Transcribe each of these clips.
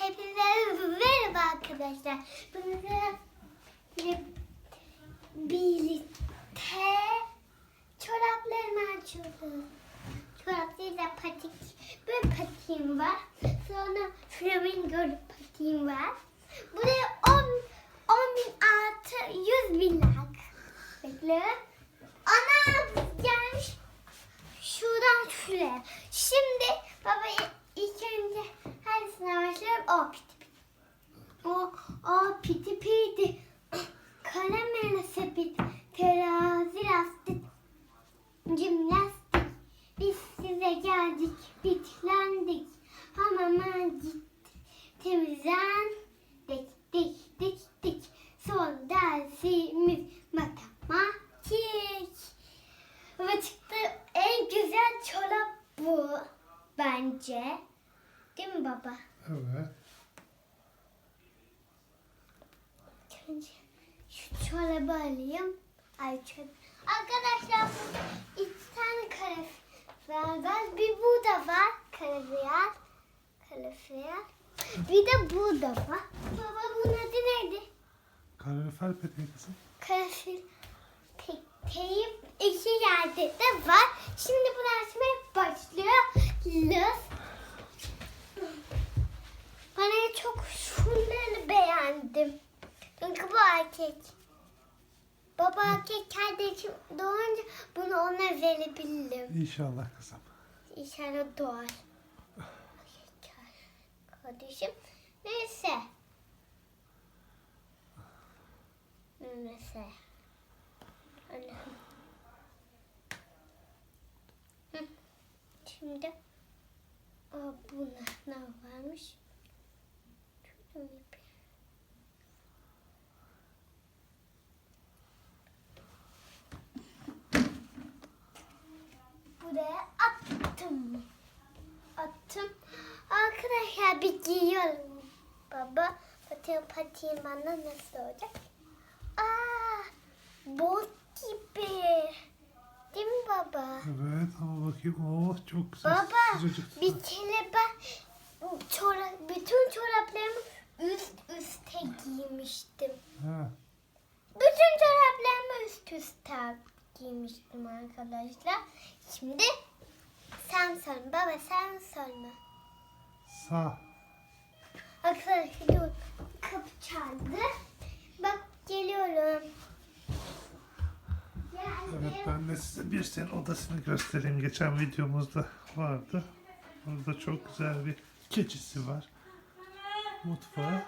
Hepinize merhaba arkadaşlar. Bununla birlikte çoraplarımı açıyoruz. Çorap değil de patik. Böyle patiğim var. Sonra flamingo patiğim var. Buraya 10, 10 bin artı 100 bin like. Bekle. Ana gelmiş. Şuradan şuraya. Şimdi baba ilk önce hangisine başlayalım? O piti piti. O, o piti piti. Kalemle sepet. Terazi lastik. Jimnastik. Biz size geldik. Bitlendik. Hamama gittik. Temizlendik. Dik dik dik. Son dersimiz matematik. Ve çıktı en güzel çorap bu bence. Değil mi baba? Evet. Önce şu çorabı alayım. Ay çorap. Arkadaşlar bu iki tane kalifer var. Bir bu da var. Kalifer. Kalifer. Bir de bu da var. Baba bunun adı neydi? Kalorifer peteği kızım. Kalifer. Teyip iki yerde de var. Şimdi bunu açmaya başlıyoruz. Bana çok şunları beğendim. Çünkü bu erkek. Baba erkek kardeşim doğunca bunu ona verebilirim. İnşallah kızım. İnşallah doğar. Erkek Kardeşim. Neyse. Neyse. Şimdi Aa, buna ne varmış? Şöyle yapayım. Buraya attım. Attım. Arkadaşlar bir giyiyorum. Baba patiğim patiğim bana nasıl olacak? Aa, bot gibi. Değil mi baba? Evet ama bakayım. Oh çok güzel. Baba Sıcacık. bir kere ben çorap, bütün çoraplarımı üst üste giymiştim. Ha. Bütün çoraplarımı üst üste giymiştim arkadaşlar. Şimdi sen sorma baba sen sorma. Sağ. Arkadaşlar dur kapı çaldı. Bak geliyorum. Evet ben de size bir senin odasını göstereyim. Geçen videomuzda vardı. Orada çok güzel bir keçisi var. Mutfağı.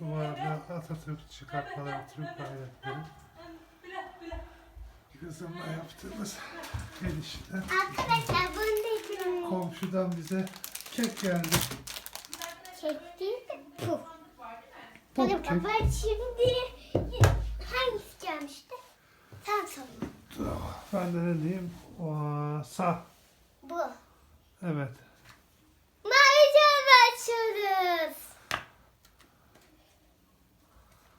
Duvarda Atatürk çıkartmaları, Türk bayrakları. Kızımla yaptığımız el işi de. Arkadaşlar bunu da içiyorum. Komşudan bize kek geldi. Çekti de puf. Puf Hadi kek. baba şimdi hangisi gelmişti? Sen sorma. Ben de ne diyeyim? O, sağ. Bu. Evet. Mavi çorba açıyoruz.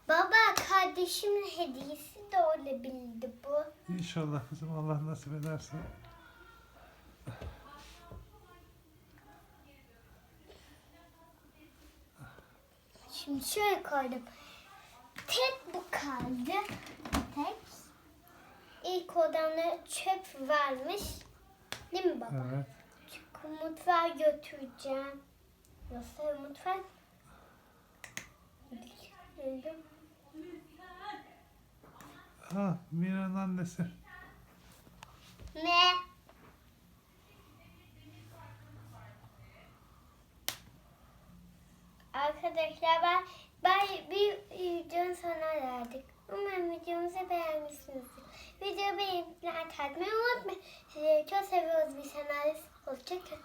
Baba kardeşimin hediyesi de olabildi bu. İnşallah kızım Allah nasip ederse. Şimdi şöyle koydum. Tek bu kaldı. Tek. İlk odamda çöp varmış. Değil mi baba? Evet. Çünkü mutfağa götüreceğim. Nasıl mutfak? Götürdüm. Ha Mira'nın annesi. Ne? Arkadaşlar ben, ben bir videonun sonuna geldik. Umarım videomuzu beğenmişsinizdir. Videoyu beğenip like atmayı unutmayın. Sizi çok seviyoruz bir senarist. Hoşçakalın.